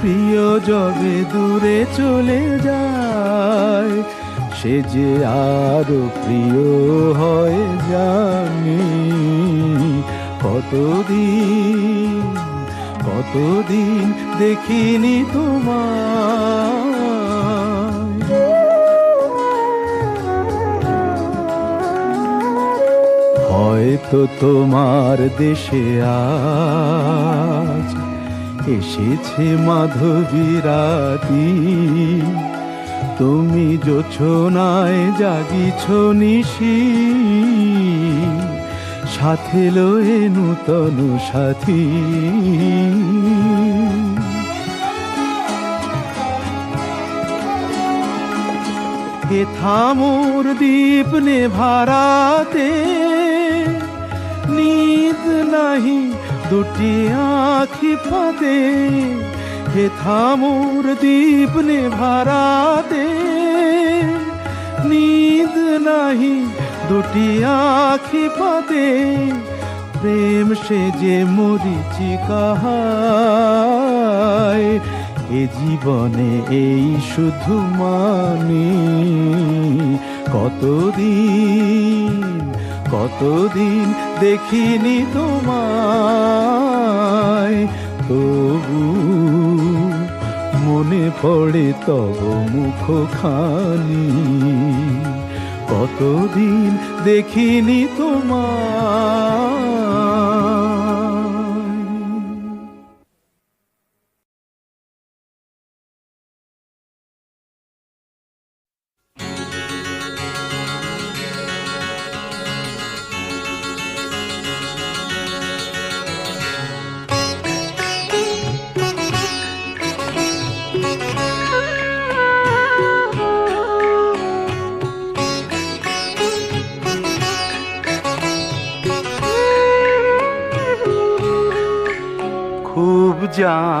প্রিয় যবে দূরে চলে যায়, সে যে আরও প্রিয় হয় জানি। কতদিন কতদিন দেখিনি তোমার হয়তো তোমার দেশে আজ এসেছে মাধবীরাতি তুমি যোছনায় জাগিছ নিশি। সাথে লয়ে নূতন সাথী। থামোর দীপ নে ভারাতে নিদ নাহি দুটি আখি ফাঁদে, হে থামোর দীপ নে ভারাতে। নিদ নাহি দুটি আখি পাতে প্রেম সে যে মরিচি কাহায়। এ জীবনে এই শুধু মানি, কতদিন কতদিন দেখিনি তোমায় তবু মনে পড়ে তব মুখ খানি কতদিন দেখিনি তোমায়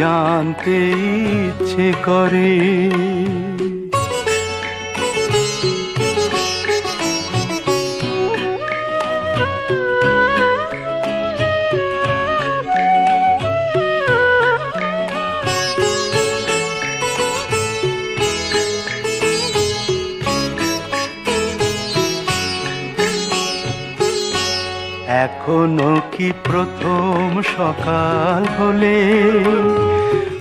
জানতে ইচ্ছে করে। এখনও কি প্রথম সকাল হলে?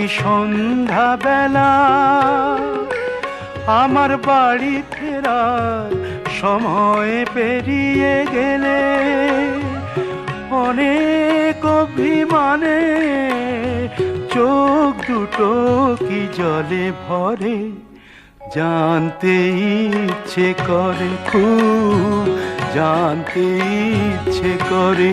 কি সন্ধ্যা বেলা আমার বাড়ি ফেরার সময় পেরিয়ে গেলে অনেক অভিমানে চোখ দুটো কি জলে ভরে জানতে ইচ্ছে করে, খুব জানতে ইচ্ছে করে।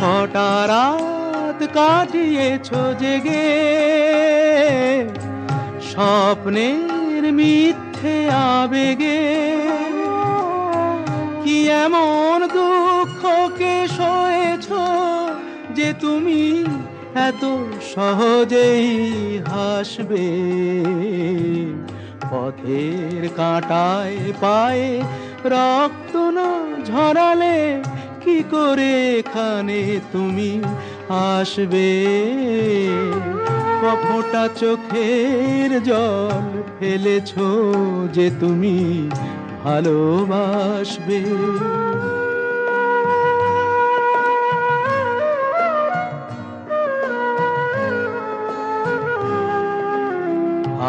কটা রাত কাটিয়েছো জেগে। স্বপ্নের মিথ্যে আবেগে। কি এমন দুঃখকে সয়েছ যে তুমি এত সহজেই হাসবে? পথের কাঁটায় পায়ে রক্ত না ঝরালে কি করে এখানে তুমি আসবে? কফোটা চোখের জল ফেলেছ যে তুমি ভালোবাসবে।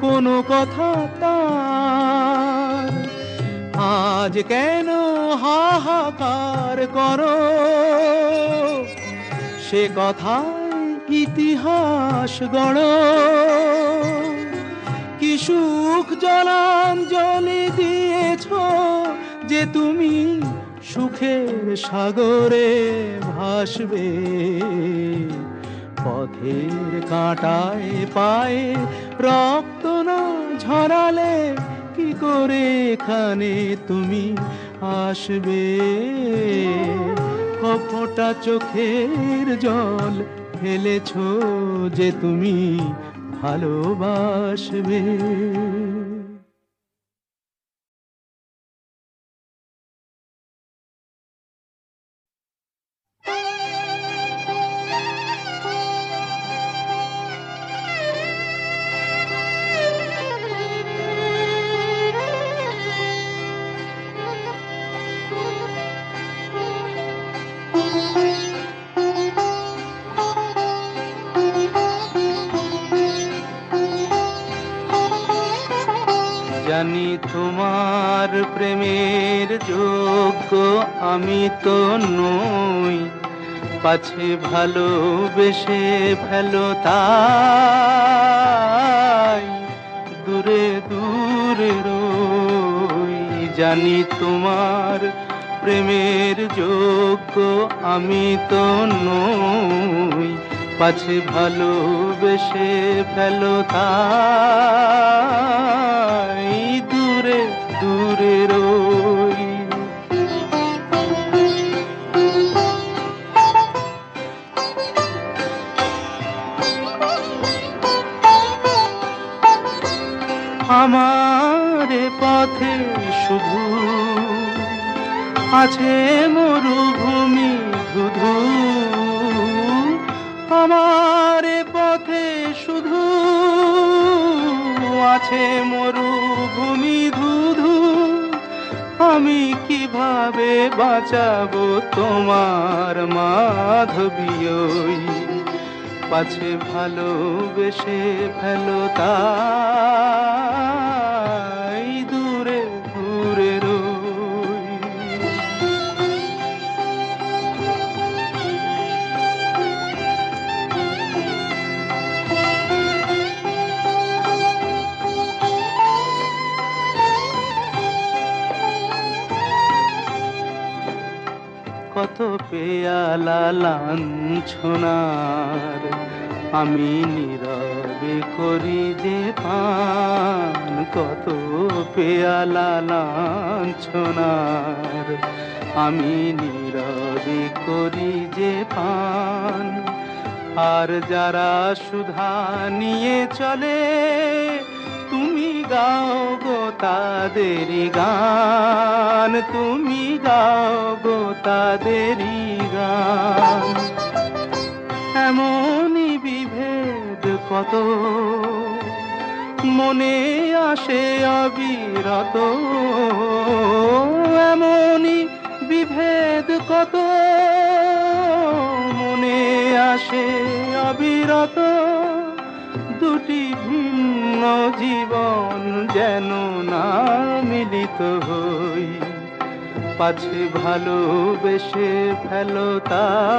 কোনো কথা তার। আজ কেন হাহাকার করো? সে কথায় ইতিহাস গড়। কি সুখ জলাঞ্জলি দিয়েছ যে তুমি সুখের সাগরে ভাসবে? পথের কাঁটায় পায়ে রক্ত না ঝরালে কি করে এখানে তুমি আসবে? কপটা চোখের জল ফেলেছো যে তুমি ভালোবাসবে। পাছে ভালোবেসে ফেলো তাই। দূরে দূরে রই জানি তোমার প্রেমের যোগ্য, আমি তো নই। পাছে ভালোবেসে ফেলো তাই। দূরে দূরে রই আমার পথে শুধু আছে মরুভূমি ধুধু আমার পথে শুধু আছে মরুভূমি ধুধু আমি কীভাবে বাঁচাবো তোমার মাধবীয় পাছে ভালোবেসে ফেলো দূরে রই। কত পেয়ালা লাঞ্ছনার আমি নীরবে করি যে পান, কত পেয়ালা লাঞ্ছনার। আমি নীরবে করি যে পান, আর যারা সুধা নিয়ে চলে, তুমি গাও গো তাদেরই গান, তুমি গাও গো তাদেরই গান। বিভেদ কত মনে আসে অবিরত এমনই বিভেদ কত মনে আসে অবিরত দুটি ভিন্ন জীবন যেন না মিলিত হই। পাছে ভালোবেসে ফেলো তাই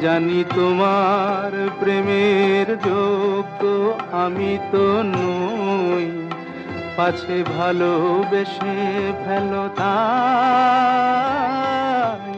জানি তোমার প্রেমের যোগ্য আমি তো নই। পাছে ভালোবেসে ফেলো তাই।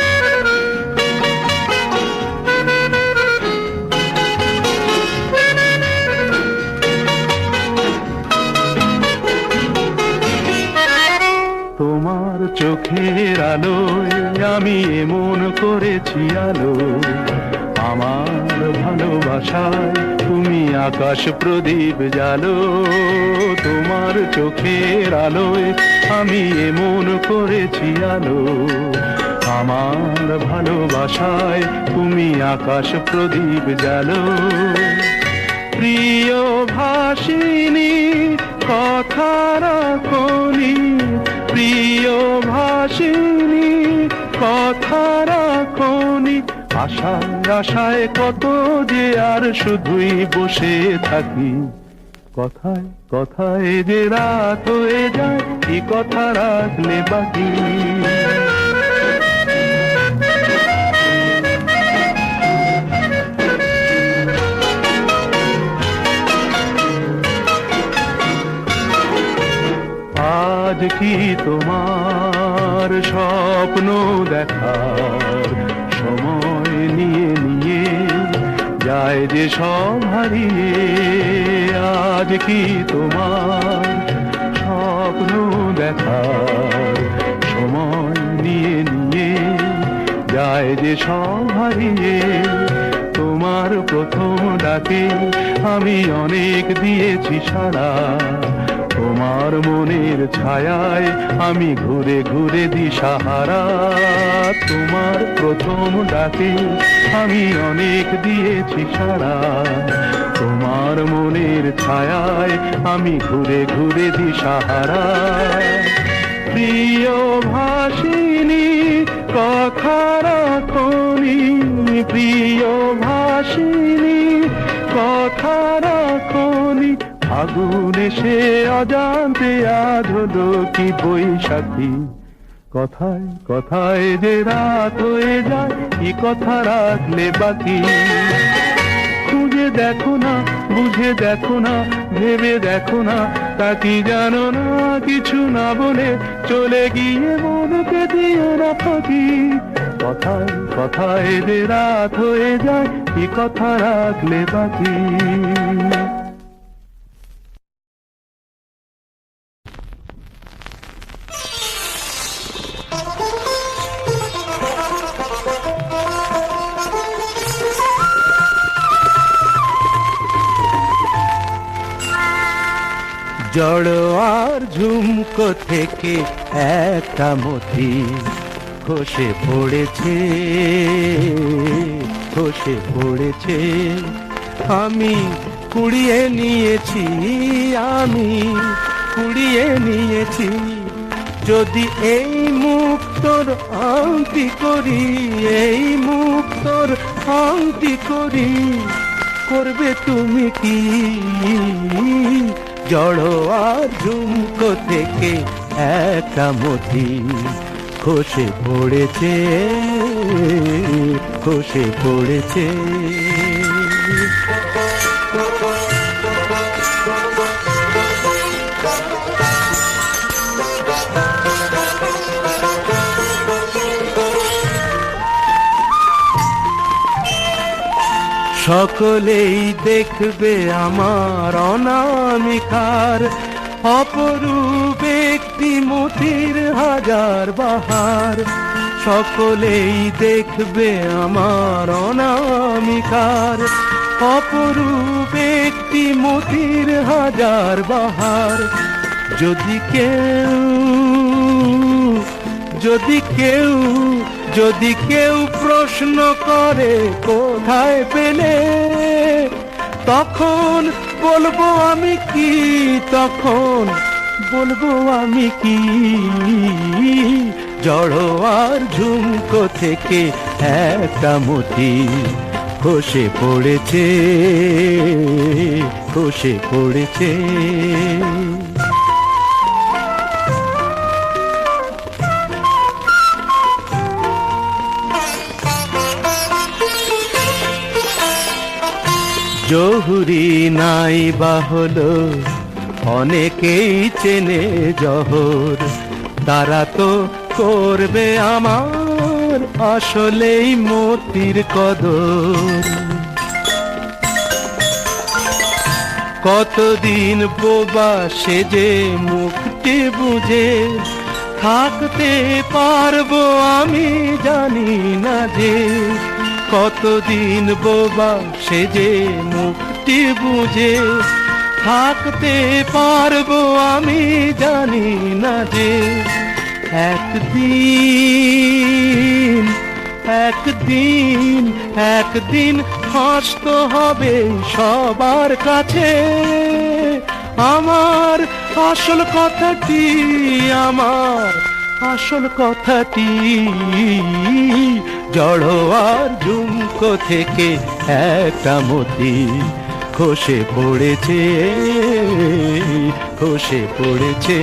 চোখের আলোয় আমি এমন করেছি আলো। আমার ভালোবাসায় তুমি আকাশ প্রদীপ জালো তোমার চোখের আলোয় আমি এমন করেছি আলো। আমার ভালোবাসায় তুমি আকাশ প্রদীপ জালো প্রিয় ভাসিনী কথা রাখনি আশায় কত যে আর শুধুই বসে থাকি। কথায় কথায় যে রাত হয়ে যায়, কি কথা রাখলে বাকি? আজ কি তোমার স্বপ্ন দেখার সময়? নিয়ে নিয়ে যায় যে সব হারিয়ে। আজ কি তোমার স্বপ্ন দেখার সময় নিয়ে নিয়ে যায় যে সব হারিয়ে? তোমার প্রথম ডাকে আমি অনেক দিয়েছি সারা তোমার মনের ছায়ায় আমি ঘুরে ঘুরে দিশাহারা। তোমার প্রথম ডাকে আমি অনেক দিয়েছি সারা তোমার মনের ছায়ায় আমি ঘুরে ঘুরে দিশাহারা। প্রিয় ভাসিনী, কথা রাখনি প্রিয় ভাসিনী, কথা আগুন এসে অজান্তে আজ কি বৈশাখী। কথায় কথায় যে রাত হয়ে যায় কি কথা রাখলে বাকি। খুঁজে দেখো না, বুঝে দেখো না, ভেবে দেখো না, তা কি জানো না? কিছু না বলে চলে গিয়ে মনকে দিও না ফাঁকি কথায় কথায় যে রাত হয়ে যায় কি কথা রাখলে বাকি। থেকে একটা মতি খসে পড়েছে খসে পড়েছে। আমি কুড়িয়ে নিয়েছি, আমি কুড়িয়ে নিয়েছি। যদি এই মুক্তর আংটি করি, এই মুক্তর আংটি করি, করবে তুমি কি? জড় আর ঝুমকো থেকে একটা মতি। খসে পড়েছে খসে পড়েছে। সকলেই দেখবে আমার অনামিকার অপরূপ একটি মতির হাজার বাহার, সকলেই দেখবে আমার অনামিকার। অপরূপ একটি মতির হাজার বাহার, যদি কেউ যদি কেউ যদি কেউ প্রশ্ন করে কোথায় পেলে, তখন বলব আমি কি, তখন বলব আমি কি? জড় আর ঝুমকো থেকে একটা মতি খসে পড়েছে খসে পড়েছে। জহুরি নাই বা হলো অনেকেই চেনে জহর। তারা তো করবে আমার আসলেই মতির কদর। কতদিন বোবা সেজে মুখটি বুঝে থাকতে পারব আমি জানি না যে কতদিন বোবা সেজে মুখটি বুঝে থাকতে পারব আমি জানি না যে একদিন একদিন একদিন হাসতে হবে সবার কাছে। আমার আসল কথাটি, আমার আসল কথাটি জড় আর ঝুমকো থেকে একটা মতি। খসে পড়েছে খসে পড়েছে।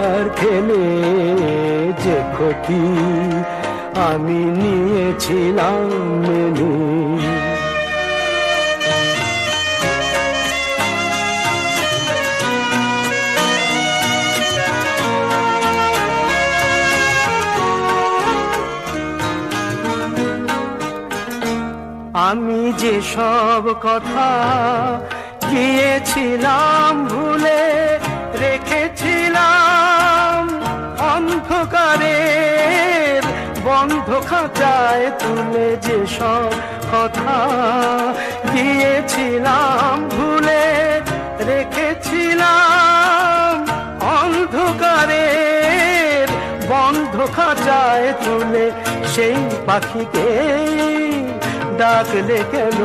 আবার খেলে যে ক্ষতি আমি নিয়েছিলাম আমি যে সব কথা গিয়েছিলাম ভুলে রেখেছিলাম বন্ধ খাঁচায় তুলে যে সব কথা গিয়েছিলাম ভুলে রেখেছিলাম। অন্ধকারের বন্ধ খাঁচায় তুলে সেই পাখিকে। ডাকলে কেন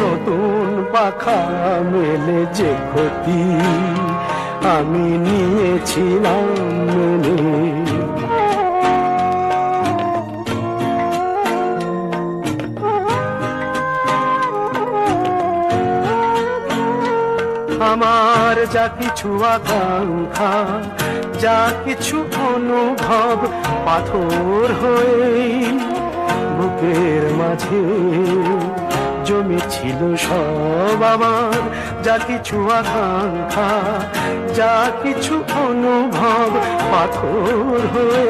নতুন পাখা মেলে যে ক্ষতি? আমি নিয়েছিলাম মেনে আমার যা কিছু আকাঙ্ক্ষা, যা কিছু অনুভব পাথর হয়ে বুকের মাঝে জমেছিল সব আমার। যা কিছু আকাঙ্ক্ষা, যা কিছু অনুভব পাথর হয়ে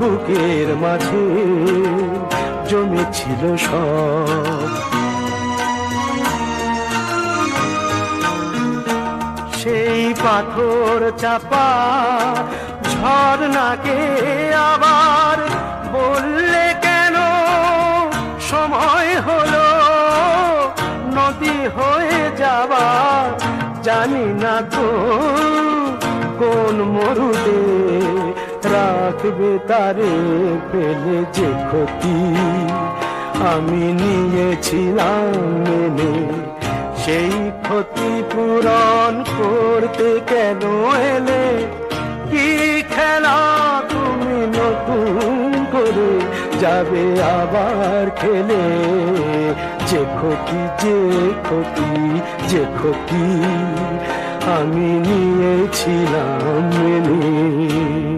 বুকের মাঝে জমেছিল সব। পাথর চাপা, ঝর্ণাকে আবার বললে কেন? সময় হলো, নদী হয়ে যাবা জানি না তো কোন মরুদে রাখবে তারে ফেলে যে ক্ষতি। আমি নিয়েছিলাম মেনে সেই ক্ষতি পূরণ করতে কেন এলে? কি খেলা তুমি নতুন করে যাবে আবার খেলে? যে ক্ষতি যে ক্ষতি যে ক্ষতি আমি নিয়েছিলাম মেনে